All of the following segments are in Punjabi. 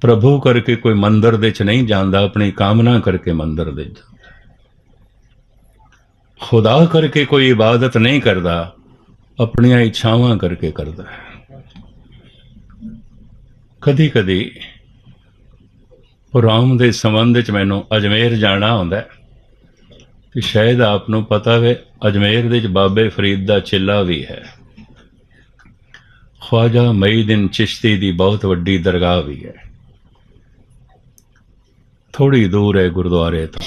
ਪ੍ਰਭੂ ਕਰਕੇ ਕੋਈ ਮੰਦਰ ਦੇ ਚ ਨਹੀਂ ਜਾਂਦਾ, ਆਪਣੀ ਕਾਮਨਾ ਕਰਕੇ ਮੰਦਰ ਦੇ ਜਾਂਦਾ। ਖੁਦਾ ਕਰਕੇ ਕੋਈ ਇਬਾਦਤ ਨਹੀਂ ਕਰਦਾ, ਆਪਣੀਆਂ ਇੱਛਾਵਾਂ ਕਰਕੇ ਕਰਦਾ ਕਦੀ ਕਦੀ ਰਾਮ ਦੇ ਸੰਬੰਧ ਵਿੱਚ ਮੈਨੂੰ ਅਜਮੇਰ ਜਾਣਾ ਹੁੰਦਾ ਹੈ। ਕਿ ਸ਼ਾਇਦ ਆਪ ਨੂੰ ਪਤਾ ਵੇ ਅਜਮੇਰ ਦੇ ਵਿੱਚ ਬਾਬੇ ਫਰੀਦ ਦਾ ਚਿੱਲਾ ਵੀ ਹੈ। ਖਵਾਜਾ ਮਈਦਿਨ ਚਿਸ਼ਤੀ ਦੀ ਬਹੁਤ ਵੱਡੀ ਦਰਗਾਹ ਵੀ ਹੈ। ਥੋੜੀ ਦੂਰ ਹੈ ਗੁਰਦੁਆਰੇ ਤੋਂ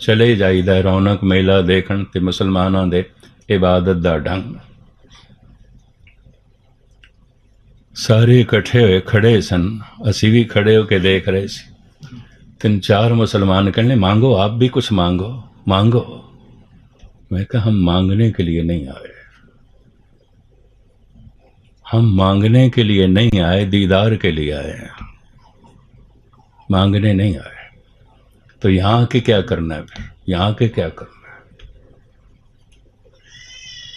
ਚਲੇ ਜਾਈਦਾ ਹੈ ਰੌਣਕ ਮੇਲਾ ਦੇਖਣ ਤੇ ਮੁਸਲਮਾਨਾਂ ਦੇ ਇਬਾਦਤ ਦਾ ਢੰਗ ਸਾਰੇ ਇਕੱਠੇ ਹੋਏ ਖੜੇ ਸਨ ਅਸੀਂ ਵੀ ਖੜੇ ਹੋ ਕੇ ਦੇਖ ਰਹੇ ਸੀ ਤਿੰਨ ਚਾਰ मुसलमान कहने मांगो आप भी कुछ मांगो मांगो मैं कहा हम मांगने के लिए नहीं आए हम मांगने के लिए नहीं आए दीदार के लिए आए हैं मांगने नहीं आए तो यहाँ के क्या करना है फिर यहाँ के क्या करना है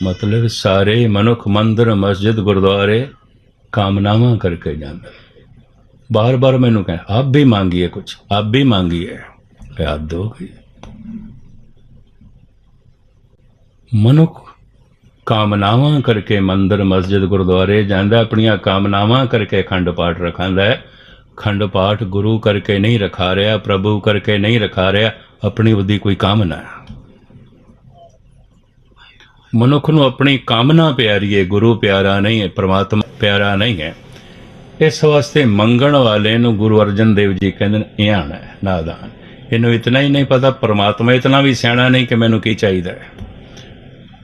मतलब सारे मनुख मंदिर मस्जिद गुरुद्वारे कामनामा करके जाते बार बार मैंने कहा आप भी मांगिए कुछ आप भी मांगिए याद दो गई ਮਨੁੱਖ ਕਾਮਨਾਵਾਂ ਕਰਕੇ ਮੰਦਰ ਮਸਜਿਦ ਗੁਰਦੁਆਰੇ ਜਾਂਦਾ ਆਪਣੀਆਂ ਕਾਮਨਾਵਾਂ ਕਰਕੇ ਅਖੰਡ ਪਾਠ ਰਖਾਂਦਾ ਹੈ ਖੰਡ ਪਾਠ ਗੁਰੂ ਕਰਕੇ ਨਹੀਂ ਰਖਾ ਰਿਹਾ, ਪ੍ਰਭੂ ਕਰਕੇ ਨਹੀਂ ਰਖਾ ਰਿਹਾ, ਆਪਣੀ ਉਹਦੀ ਕੋਈ ਕਾਮਨਾ ਹੈ? ਮਨੁੱਖ ਨੂੰ ਆਪਣੀ ਕਾਮਨਾ ਪਿਆਰੀ ਹੈ, ਗੁਰੂ ਪਿਆਰਾ ਨਹੀਂ ਹੈ, ਪ੍ਰਮਾਤਮਾ ਪਿਆਰਾ ਨਹੀਂ ਹੈ। ਇਸ ਵਾਸਤੇ ਮੰਗਣ ਵਾਲੇ ਨੂੰ ਗੁਰੂ ਅਰਜਨ ਦੇਵ ਜੀ ਕਹਿੰਦੇ ਨੇ ਇਆਣ ਹੈ, ਨਾਦਾਨ। ਇਹਨੂੰ ਇਤਨਾ ਹੀ ਨਹੀਂ ਪਤਾ, ਪ੍ਰਮਾਤਮਾ ਇਤਨਾ ਵੀ ਸਿਆਣਾ ਨਹੀਂ ਕਿ ਮੈਨੂੰ ਕੀ ਚਾਹੀਦਾ ਹੈ।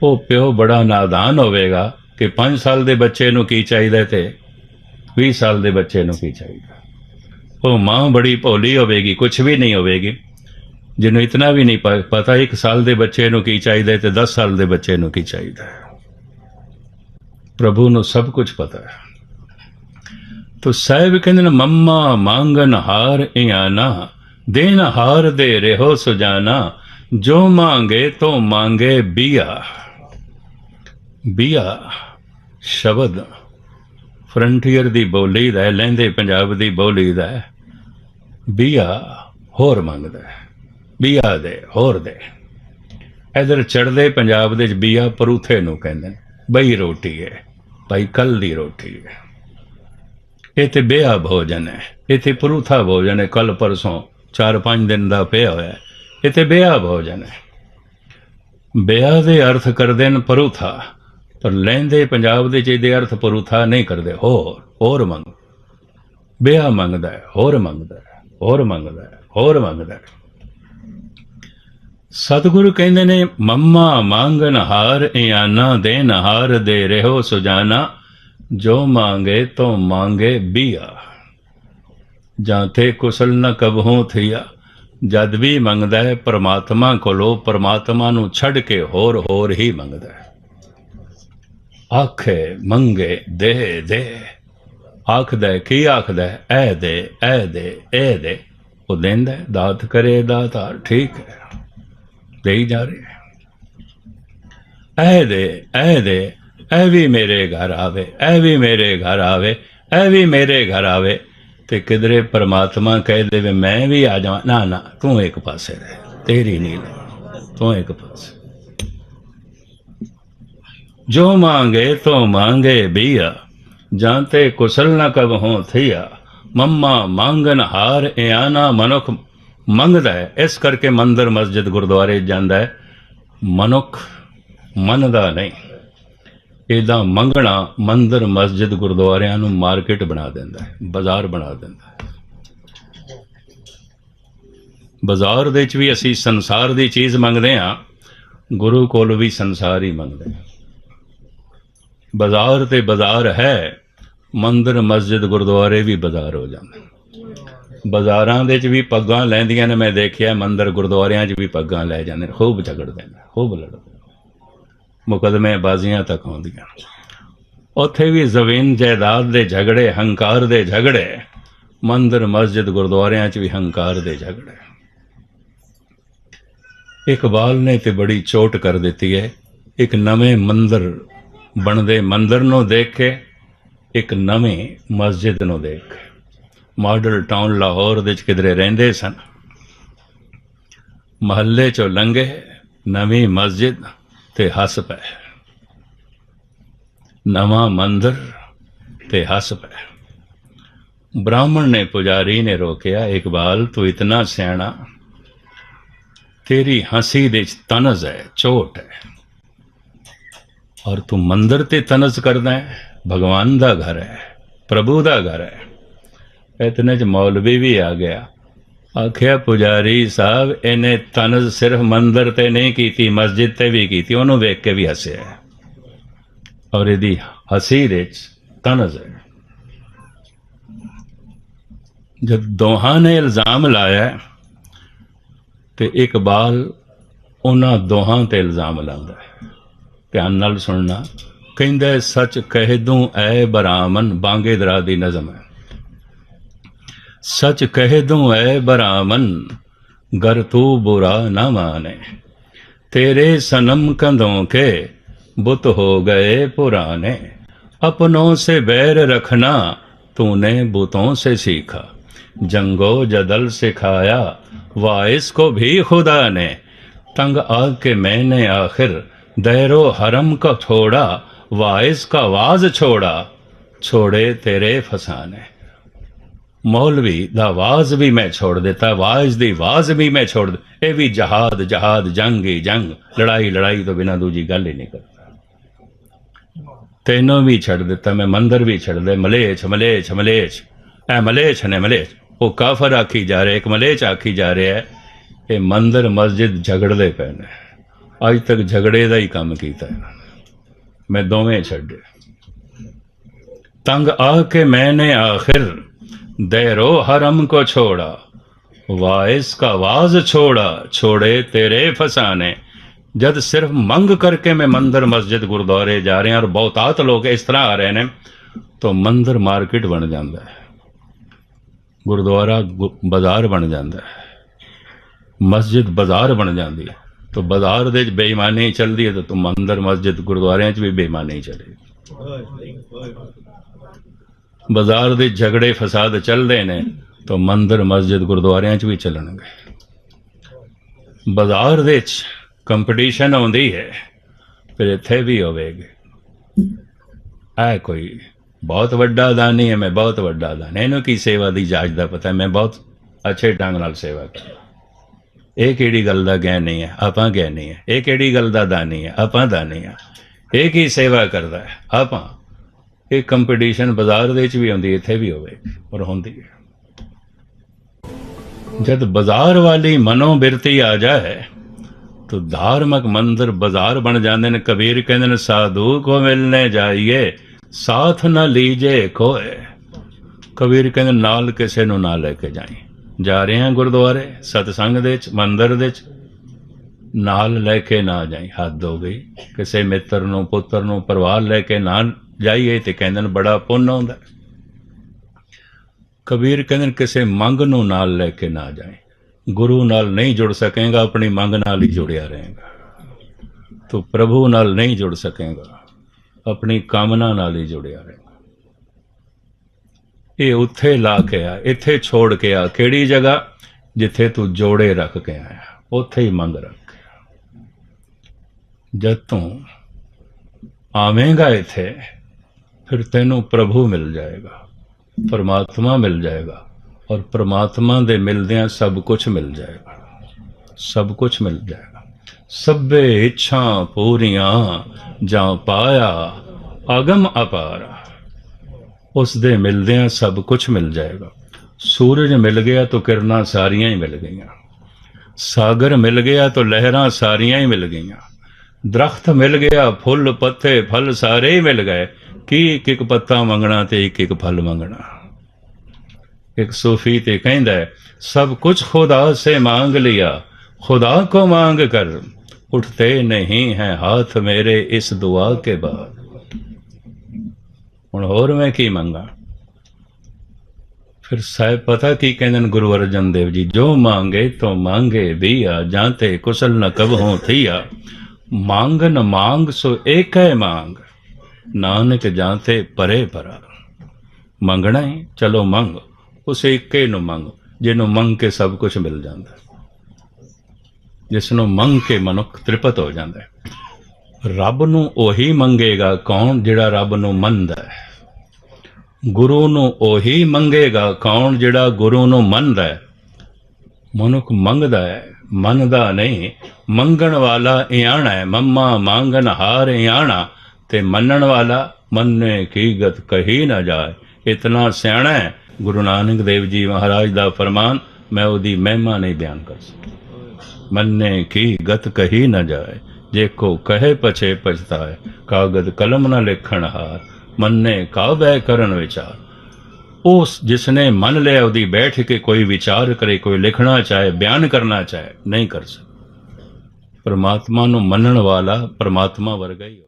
ਉਹ ਪਿਓ ਬੜਾ ਨਾਦਾਨ ਹੋਵੇਗਾ ਕਿ 5 ਸਾਲ ਦੇ ਬੱਚੇ ਨੂੰ ਕੀ ਚਾਹੀਦਾ ਤੇ 20 ਸਾਲ ਦੇ ਬੱਚੇ ਨੂੰ ਕੀ ਚਾਹੀਦਾ ਉਹ ਮਾਂ ਬੜੀ ਭੋਲੀ ਹੋਵੇਗੀ ਕੁਝ ਵੀ ਨਹੀਂ ਹੋਵੇਗੀ। ਜਿਹਨੂੰ ਇਤਨਾ ਵੀ ਨਹੀਂ ਪਤਾ 1 ਸਾਲ ਦੇ ਬੱਚੇ ਨੂੰ ਕੀ ਚਾਹੀਦਾ ਤੇ 10 ਸਾਲ ਦੇ ਬੱਚੇ ਨੂੰ ਕੀ ਚਾਹੀਦਾ ਪ੍ਰਭੂ ਨੂੰ ਸਭ ਕੁਝ ਪਤਾ ਹੈ। ਤੋ ਸਾਹਿਬ ਕਹਿੰਦੇ ਨੇ ਮੰਮਾ ਮੰਗਨ ਹਾਰ ਇਆਨਾ ਦੇਨ ਹਾਰ ਦੇ ਰਹੋ ਸੁਜਾਨਾ ਜੋ ਮੰਗੇ ਤੋ ਮੰਗੇ ਬੀਆ। ਬੀਆ ਸ਼ਬਦ ਫਰੰਟੀਅਰ ਦੀ ਬੋਲੀ ਦਾ ਹੈ, ਲਹਿੰਦੇ ਪੰਜਾਬ ਦੀ ਬੋਲੀ ਦਾ ਹੈ। ਬੀਆ ਹੋਰ ਮੰਗਦਾ ਬੀਆ ਦੇ ਹੋਰ ਦੇ ਇਧਰ ਚੜਦੇ ਪੰਜਾਬ ਦੇ 'ਚ ਬੀਆ ਪਰੂਥੇ ਨੂੰ ਕਹਿੰਦੇ ਨੇ ਬਈ ਰੋਟੀ ਹੈ ਭਾਈ ਕੱਲ ਦੀ ਰੋਟੀ ਹੈ ਇਹ ਤੇ ਬੇਆ ਭੋਜਨ ਹੈ ਇਹ ਤੇ ਪਰੂਥਾ ਭੋਜਨ ਹੈ ਕੱਲ ਪਰਸੋਂ 4-5 ਦਿਨ ਦਾ ਪਿਆ ਹੋਇਆ ਹੈ ਇਹ ਤੇ ਬੇਆ ਭੋਜਨ ਹੈ ਬੇਆ ਦੇ ਅਰਥ ਕਰਦੇ ਨੇ ਪਰੂਥਾ ਪਰ ਲੈਂਦੇ ਪੰਜਾਬ ਦੇ ਚ ਇਹਦੇ ਅਰਥ ਪਰੂਥਾ ਨਹੀਂ ਕਰਦੇ ਹੋਰ ਹੋਰ ਮੰਗ ਬੇਆ ਮੰਗਦਾ ਹੈ ਹੋਰ ਮੰਗਦਾ ਹੈ ਹੋਰ ਮੰਗਦਾ ਹੋਰ ਮੰਗਦਾ ਸਤਿਗੁਰੂ ਕਹਿੰਦੇ ਨੇ, ਮੰਮਾ ਮੰਗਨ ਹਾਰ ਇਆਨਾ ਦੇਨ ਹਾਰ ਦੇ ਰਹੋ ਸੁਜਾਨਾ, ਜੋ ਮੰਗੇ ਤੋ ਮੰਗੇ ਬੀਆ। ਜਾਂ ਤੇ ਕੁਸਲ ਨ ਕਬਹੂ ਥੀਆ, ਜਦ ਵੀ ਮੰਗਦਾ ਹੈ ਪ੍ਰਮਾਤਮਾ ਕੋਲੋਂ, ਪ੍ਰਮਾਤਮਾ ਨੂੰ ਛੱਡ ਕੇ ਹੋਰ ਹੋਰ ਹੀ ਮੰਗਦਾ ਹੈ। ਆਖੇ ਮੰਗੇ ਦੇ ਦੇ। ਆਖਦਾ ਕੀ ਆਖਦਾ ਐ ਦੇ ਐ ਦੇ ਐ ਦੇ। ਉਹ ਦਿੰਦਾ ਦਾਤ ਕਰੇ ਦਾਤਾ ਠੀਕ ਹੈ। ਦੇਈ ਜਾ ਰਿਹਾ ਐ ਦੇ ਐ ਦੇ ਐ ਵੀ ਮੇਰੇ ਘਰ ਆਵੇ ਐ ਵੀ ਮੇਰੇ ਘਰ ਆਵੇ ਐ ਵੀ ਮੇਰੇ ਘਰ ਆਵੇ। ਤੇ ਕਿਧਰੇ ਪਰਮਾਤਮਾ ਕਹਿ ਦੇਵੇ, ਮੈਂ ਵੀ ਆ ਜਾਵਾਂ। ਨਾ ਨਾ, ਤੂੰ ਇੱਕ ਪਾਸੇ ਰਹਿ, ਤੇਰੀ ਨਹੀਂ ਲੈ ਤੂੰ ਇੱਕ ਪਾਸੇ। ਜੋ ਮੰਗੇ, ਤੋ ਮੰਗੇ, ਬੀਆ। ਜਾਂਤੇ ਕੁਸਲ ਨ ਕਬ ਹੋ ਥਿਆ ਮੰਮਾ ਮੰਗਨ ਹਾਰ ਇਆਨਾ ਮਨੁੱਖ ਮੰਗਦਾ ਹੈ ਇਸ ਕਰਕੇ ਮੰਦਰ ਮਸਜਿਦ ਗੁਰਦੁਆਰੇ ਜਾਂਦਾ ਹੈ ਮਨੁੱਖ ਮੰਨਦਾ ਨਹੀਂ ਇਹਦਾ ਮੰਗਣਾ ਮੰਦਰ ਮਸਜਿਦ ਗੁਰਦੁਆਰਿਆਂ ਨੂੰ ਮਾਰਕੀਟ ਬਣਾ ਦਿੰਦਾ ਹੈ ਬਾਜ਼ਾਰ ਬਣਾ ਦਿੰਦਾ ਹੈ ਬਾਜ਼ਾਰ ਦੇ ਵਿੱਚ ਵੀ ਅਸੀਂ ਸੰਸਾਰ ਦੀ ਚੀਜ਼ ਮੰਗਦੇ ਹਾਂ ਗੁਰੂ ਕੋਲ ਵੀ ਸੰਸਾਰ ਹੀ ਮੰਗਦੇ ਹਾਂ ਬਾਜ਼ਾਰ ਤੇ ਬਾਜ਼ਾਰ ਹੈ ਮੰਦਰ, ਮਸਜਿਦ, ਗੁਰਦੁਆਰੇ ਵੀ ਬਾਜ਼ਾਰ ਹੋ ਜਾਂਦੇ ਬਾਜ਼ਾਰਾਂ ਦੇ ਚ ਵੀ ਪੱਗਾਂ ਲੈਂਦੀਆਂ ਨੇ, ਮੈਂ ਦੇਖਿਆ, ਮੰਦਰ ਗੁਰਦੁਆਰਿਆਂ 'ਚ ਵੀ ਪੱਗਾਂ ਲੈ ਜਾਂਦੇ ਨੇ। ਖੂਬ ਝਗੜਦੇ ਨੇ, ਖੂਬ ਲੜਦੇ ਨੇ। ਮੁਕਦਮੇ ਬਾਜ਼ੀਆਂ ਤੱਕ ਆਉਂਦੀਆਂ ਉੱਥੇ ਵੀ ਜ਼ਮੀਨ ਜਾਇਦਾਦ ਦੇ ਝਗੜੇ, ਹੰਕਾਰ ਦੇ ਝਗੜੇ। ਮੰਦਰ, ਮਸਜਿਦ, ਗੁਰਦੁਆਰਿਆਂ 'ਚ ਵੀ ਹੰਕਾਰ ਦੇ ਝਗੜੇ। ਇਕਬਾਲ ਨੇ ਤੇ ਬੜੀ ਚੋਟ ਕਰ ਦਿੱਤੀ ਹੈ। ਇੱਕ ਨਵੇਂ ਮੰਦਰ ਬਣਦੇ ਮੰਦਰ ਨੂੰ ਦੇਖ ਕੇ ਇੱਕ ਨਵੇਂ ਮਸਜਿਦ ਨੂੰ ਦੇਖ। ਮਾਡਲ ਟਾਊਨ ਲਾਹੌਰ ਦੇ ਵਿੱਚ ਕਿਧਰੇ ਰਹਿੰਦੇ ਸਨ। ਮਹੱਲੇ ਚੋਂ ਲੰਘੇ, ਨਵੀਂ ਮਸਜਿਦ ਤੇ ਹੱਸ ਪਏ। ਨਵਾਂ ਮੰਦਰ ਤੇ ਹੱਸ ਪਏ। ਬ੍ਰਾਹਮਣ ਨੇ, ਪੁਜਾਰੀ ਨੇ ਰੋਕਿਆ, ਇਕਬਾਲ, ਤੂੰ ਇਤਨਾ ਸਿਆਣਾ। ਤੇਰੀ ਹੰਸੀ ਦੇ ਚ ਤਨਜ਼ ਹੈ, ਚੋਟ ਹੈ। ਔਰ ਤੂੰ ਮੰਦਰ ਤੇ ਤਨਜ਼ ਕਰਦਾ ਹੈ। ਭਗਵਾਨ ਦਾ ਘਰ ਹੈ, ਪ੍ਰਭੂ ਦਾ ਘਰ ਹੈ। ਇਤਨੇ ਚ ਮੌਲਵੀ ਵੀ ਆ ਗਿਆ। ਆਖਿਆ, ਪੁਜਾਰੀ ਸਾਹਿਬ, ਇਹਨੇ ਤਨਜ਼ ਸਿਰਫ ਮੰਦਰ ਤੇ ਨਹੀਂ ਕੀਤੀ, ਮਸਜਿਦ ਤੇ ਵੀ ਕੀਤੀ, ਉਹਨੂੰ ਵੇਖ ਕੇ ਵੀ ਹੱਸਿਆ ਔਰ ਇਹਦੀ ਹਸੀ ਵਿੱਚ ਤਨਜ਼ ਹੈ ਜਦ ਦੋਹਾਂ ਨੇ ਇਲਜ਼ਾਮ ਲਾਇਆ ਤੇ ਇਕਬਾਲ ਉਹਨਾਂ ਦੋਹਾਂ ਤੇ ਇਲਜ਼ਾਮ ਲਾਉਂਦਾ ਹੈ। ਧਿਆਨ ਨਾਲ ਸੁਣਨਾ। ਕਹਿੰਦਾ ਹੈ, ਸੱਚ ਕਹਿ ਦੂੰ ਐ ਬਰਾਮਨ ਬਾਂਗੇ ਦਰਾ ਦੀ ਨਜ਼ਮ ਹੈ सच कह दूं ऐ बरामन गर तू बुरा न माने तेरे सनम कंधों के बुत हो गए पुराने अपनों से बैर रखना तूने बुतों से सीखा जंगो जदल सिखाया वाइस को भी खुदा ने तंग आके मैंने आखिर दैरो हरम को छोड़ा वाइस का वाज छोड़ा छोड़े तेरे फसाने ਮੌਲਵੀ ਦਾ ਆਵਾਜ਼ ਵੀ ਮੈਂ ਛੋੜ ਦਿੱਤਾ ਆਵਾਜ਼ ਦੀ ਆਵਾਜ਼ ਵੀ ਮੈਂ ਛੋੜ ਦਿੱ- ਇਹ ਵੀ ਜਹਾਦ ਜਹਾਦ ਜੰਗ ਹੀ ਜੰਗ ਲੜਾਈ ਲੜਾਈ ਤੋਂ ਬਿਨਾਂ ਦੂਜੀ ਗੱਲ ਹੀ ਨਹੀਂ ਕਰਦਾ ਤੈਨੂੰ ਵੀ ਛੱਡ ਦਿੱਤਾ ਮੈਂ ਮੰਦਰ ਵੀ ਛੱਡ ਦੇ ਮਲੇਛ ਮਲੇਛ ਮਲੇਛ ਐ ਮਲੇਛ ਨੇ ਮਲੇਛ ਉਹ ਕਾਫਰ ਆਖੀ ਜਾ ਰਿਹਾ ਇੱਕ ਮਲੇਛ ਆਖੀ ਜਾ ਰਿਹਾ ਹੈ ਇਹ ਮੰਦਰ ਮਸਜਿਦ ਝਗੜਦੇ ਪਏ ਨੇ ਅੱਜ ਤੱਕ ਝਗੜੇ ਦਾ ਹੀ ਕੰਮ ਕੀਤਾ ਇਹਨਾਂ ਨੇ ਮੈਂ ਦੋਵੇਂ ਛੱਡੇ। ਤੰਗ ਆ ਕੇ ਮੈਨੇ ਆਖਿਰ ਦੇਰੋ ਹਰਮ ਕੋ ਛੋੜਾ ਵਾਇਸ ਕਾ ਆਵਾਜ਼ ਛੋੜਾ, ਛੋੜੇ ਤੇਰੇ ਫਸਾਨੇ। ਜਦ ਸਿਰਫ ਮੰਗ ਕਰਕੇ ਮੈਂ ਮੰਦਰ, ਮਸਜਿਦ, ਗੁਰਦੁਆਰੇ ਜਾ ਰਿਹਾ ਔਰ ਬਹੁਤਾਤ ਲੋਕ ਇਸ ਤਰ੍ਹਾਂ ਆ ਰਹੇ ਨੇ, ਤਾਂ ਮੰਦਰ ਮਾਰਕੀਟ ਬਣ ਜਾਂਦਾ ਹੈ। ਗੁਰਦੁਆਰਾ ਬਾਜ਼ਾਰ ਬਣ ਜਾਂਦਾ ਹੈ। ਮਸਜਿਦ ਬਾਜ਼ਾਰ ਬਣ ਜਾਂਦੀ ਹੈ। ਤਾਂ ਬਾਜ਼ਾਰ ਦੇ ਵਿੱਚ ਬੇਈਮਾਨੀ ਚੱਲਦੀ ਹੈ ਤਾਂ ਤੂੰ ਮੰਦਰ, ਮਸਜਿਦ, ਗੁਰਦੁਆਰਿਆਂ 'ਚ ਵੀ ਬੇਈਮਾਨੀ ਚੱਲੇਗੀ। ਬਾਜ਼ਾਰ ਦੇ ਝਗੜੇ, ਫਸਾਦ ਚੱਲਦੇ ਨੇ ਤਾਂ ਮੰਦਰ, ਮਸਜਿਦ, ਗੁਰਦੁਆਰਿਆਂ 'ਚ ਵੀ ਚੱਲਣਗੇ। ਬਾਜ਼ਾਰ ਦੇ 'ਚ ਕੰਪੀਟੀਸ਼ਨ ਆਉਂਦੀ ਹੈ, ਫਿਰ ਇੱਥੇ ਵੀ ਹੋਵੇਗੀ। ਐ ਕੋਈ ਬਹੁਤ ਵੱਡਾ ਦਾਨੀ ਹੈ, ਮੈਂ ਬਹੁਤ ਵੱਡਾ ਦਾਨੀ ਇਹਨੂੰ ਕੀ ਸੇਵਾ ਦੀ ਜਾਚ ਦਾ ਪਤਾ ਮੈਂ ਬਹੁਤ ਅੱਛੇ ਢੰਗ ਨਾਲ ਸੇਵਾ ਕਰ ਇਹ ਕਿਹੜੀ ਗੱਲ ਦਾ ਗਿਆਨੀ ਹੈ? ਆਪਾਂ ਗਿਆਨੀ ਹੈ। ਇਹ ਕਿਹੜੀ ਗੱਲ ਦਾ ਦਾਨੀ ਹੈ? ਆਪਾਂ ਦਾਨੀ ਹੈ। ਇਹ ਕੀ ਸੇਵਾ ਕਰਦਾ ਹੈ? ਆਪਾਂ। ਇਹ ਕੰਪੀਟੀਸ਼ਨ ਬਾਜ਼ਾਰ ਦੇ ਵਿੱਚ ਵੀ ਹੁੰਦੀ ਇੱਥੇ ਵੀ ਹੋਵੇ ਪਰ ਹੁੰਦੀ ਹੈ। ਜਦ ਬਾਜ਼ਾਰ ਵਾਲੀ ਮਨੋਬਿਰਤੀ ਆ ਜਾਏ, ਤਾਂ ਧਾਰਮਿਕ ਮੰਦਰ ਬਾਜ਼ਾਰ ਬਣ ਜਾਂਦੇ ਨੇ। ਕਬੀਰ ਕਹਿੰਦੇ ਨੇ, ਸਾਧੂ ਕੋ ਮਿਲਨੇ ਜਾਈਏ, ਸਾਥ ਨਾ ਲੀਜੇ ਕੋਏ ਕਬੀਰ ਕਹਿੰਦੇ, ਨਾਲ ਕਿਸੇ ਨੂੰ ਨਾ ਲੈ ਕੇ ਜਾਈਏ ਜਾ ਰਹੇ ਹਾਂ ਗੁਰਦੁਆਰੇ, ਸਤਸੰਗ ਦੇ ਵਿੱਚ, ਮੰਦਰ ਦੇ ਵਿੱਚ। ਨਾਲ ਲੈ ਕੇ ਨਾ ਜਾਈ, ਹੱਦ ਹੋ ਗਈ। ਕਿਸੇ ਮਿੱਤਰ ਨੂੰ, ਪੁੱਤਰ ਨੂੰ ਪਰਿਵਾਰ ਲੈ ਕੇ ਨਾ ਜਾਈਏ ਤੇ ਕਹਿੰਦੇ ਨੇ ਬੜਾ ਪੁੰਨ ਆਉਂਦਾ। ਕਬੀਰ ਕਹਿੰਦੇ ਕਿਸੇ ਮੰਗ ਨੂੰ ਨਾਲ ਲੈ ਕੇ ਨਾ ਜਾਏ ਗੁਰੂ ਨਾਲ ਨਹੀਂ ਜੁੜ ਸਕੇਗਾ, ਆਪਣੀ ਮੰਗ ਨਾਲ ਹੀ ਜੁੜਿਆ ਰਹੇਗਾ। ਤੂੰ ਪ੍ਰਭੂ ਨਾਲ ਨਹੀਂ ਜੁੜ ਸਕੇਗਾ, ਆਪਣੀ ਕਾਮਨਾ ਨਾਲ ਹੀ ਜੁੜਿਆ ਰਹੇਗਾ। ਇਹ ਉੱਥੇ ਲਾ ਕੇ ਆ, ਇੱਥੇ ਛੋੜ ਕੇ ਆ। ਕਿਹੜੀ ਜਗ੍ਹਾ? ਜਿੱਥੇ ਤੂੰ ਜੋੜੇ ਰੱਖ ਕੇ ਆਇਆ। ਉੱਥੇ ਹੀ ਮੰਗ ਰੱਖ। ਕੇ ਜਦ ਤੂੰ ਆਵੇਂਗਾ ਇੱਥੇ, ਫਿਰ ਤੈਨੂੰ ਪ੍ਰਭੂ ਮਿਲ ਜਾਏਗਾ, ਪਰਮਾਤਮਾ ਮਿਲ ਜਾਏਗਾ, ਔਰ ਪਰਮਾਤਮਾ ਦੇ ਮਿਲਦਿਆਂ ਸਭ ਕੁਝ ਮਿਲ ਜਾਏਗਾ। ਸਭ ਕੁਝ ਮਿਲ ਜਾਏਗਾ। ਸਭੇ ਇੱਛਾ ਪੂਰੀਆਂ ਜਾਂ ਪਾਇਆ, ਅਗਮ ਅਪਾਰ। ਉਸ ਦੇ ਮਿਲਦਿਆਂ ਸਭ ਕੁਝ ਮਿਲ ਜਾਏਗਾ ਸੂਰਜ ਮਿਲ ਗਿਆ ਤਾਂ ਕਿਰਨਾਂ ਸਾਰੀਆਂ ਹੀ ਮਿਲ ਗਈਆਂ ਸਾਗਰ ਮਿਲ ਗਿਆ ਤਾਂ ਲਹਿਰਾਂ ਸਾਰੀਆਂ ਹੀ ਮਿਲ ਗਈਆਂ ਦਰਖਤ ਮਿਲ ਗਿਆ ਫੁੱਲ ਪੱਤੇ ਫਲ ਸਾਰੇ ਹੀ ਮਿਲ ਗਏ ਕੀ ਇੱਕ ਇੱਕ ਪੱਤਾ ਮੰਗਣਾ ਤੇ ਇੱਕ ਇੱਕ ਫਲ ਮੰਗਣਾ एक सूफी ते कहता है सब कुछ खुदा से मांग लिया खुदा को मांग कर उठते नहीं हैं हाथ मेरे इस दुआ के बाद ਹੁਣ ਹੋਰ ਮੈਂ ਕੀ ਮੰਗਾ? ਫਿਰ ਸਾਹਿਬ ਪਤਾ ਕੀ ਕਹਿੰਦੇ ਨੇ ਗੁਰੂ ਅਰਜਨ ਦੇਵ ਜੀ, ਜੋ ਮੰਗੇ ਤੋ ਮੰਗੇ ਵੀ ਆ ਜਾਂਤੇ ਕੁਸਲ ਨ ਕਬ ਹੋ ਮੰਗ ਨ ਮੰਗ ਸੋ ਏਕੈ ਮੰਗ, ਨਾਨਕ ਜਾਂਤੇ ਪਰੇ ਪਰਾ। ਮੰਗਣਾ ਹੈ ਚਲੋ ਮੰਗ, ਉਸ ਏਕੇ ਨੂੰ ਮੰਗ, ਜਿਹਨੂੰ ਮੰਗ ਕੇ ਸਭ ਕੁਝ ਮਿਲ ਜਾਂਦਾ। ਹੈ। ਜਿਸ ਨੂੰ ਮੰਗ ਕੇ ਮਨੁੱਖ ਤ੍ਰਿਪਤ ਹੋ ਜਾਂਦਾ ਹੈ। ਰੱਬ ਨੂੰ ਉਹੀ ਮੰਗੇਗਾ ਕੌਣ, ਜਿਹੜਾ ਰੱਬ ਨੂੰ ਮੰਨਦਾ ਹੈ। ਗੁਰੂ ਨੂੰ ਉਹੀ ਮੰਗੇਗਾ, ਕੌਣ ਜਿਹੜਾ ਗੁਰੂ ਨੂੰ ਮੰਨਦਾ ਹੈ? ਮਨੁੱਖ ਮੰਗਦਾ ਹੈ, ਮੰਨਦਾ ਨਹੀਂ। ਮੰਗਣ ਵਾਲਾ ਇਆਣਾ ਹੈ, ਮੰਮਾ ਮੰਗਨ ਹਾਰ ਇਆਣਾ। ਤੇ ਮੰਨਣ ਵਾਲਾ ਮੰਨੇ ਕੀ ਗਤ ਕਹੀ ਨਾ ਜਾਏ। ਇਤਨਾ ਸਿਆਣਾ ਹੈ। ਗੁਰੂ ਨਾਨਕ ਦੇਵ ਜੀ ਮਹਾਰਾਜ ਦਾ ਫਰਮਾਨ, ਮੈਂ ਉਹਦੀ ਮਹਿਮਾ ਨਹੀਂ ਬਿਆਨ ਕਰ ਸਕਦਾ। ਮੰਨੇ ਕੀ ਗਤ ਕਹੀ ਨਾ ਜਾਏ। ਜੇ ਕੋ ਕਹੇ ਪਛੇ ਪਛਤਾਏ, ਕਾਗਦ ਕਲਮ ਨਾ ਲਿਖਣ ਹਾਰ। ਮੰਨੇ ਕਾਬੈ ਕਰਨ ਵਿਚਾਰ। ਉਸ ਜਿਸਨੇ ਮੰਨ ਲਿਆ, ਉਹਦੀ ਬੈਠ ਕੇ ਕੋਈ ਵਿਚਾਰ ਕਰੇ, ਕੋਈ ਲਿਖਣਾ ਚਾਹੇ, ਬਿਆਨ ਕਰਨਾ ਚਾਹੇ, ਨਹੀਂ ਕਰ ਸਕਦਾ। ਪਰਮਾਤਮਾ ਨੂੰ ਮੰਨਣ ਵਾਲਾ ਪਰਮਾਤਮਾ ਵਰਗਾ ਹੀ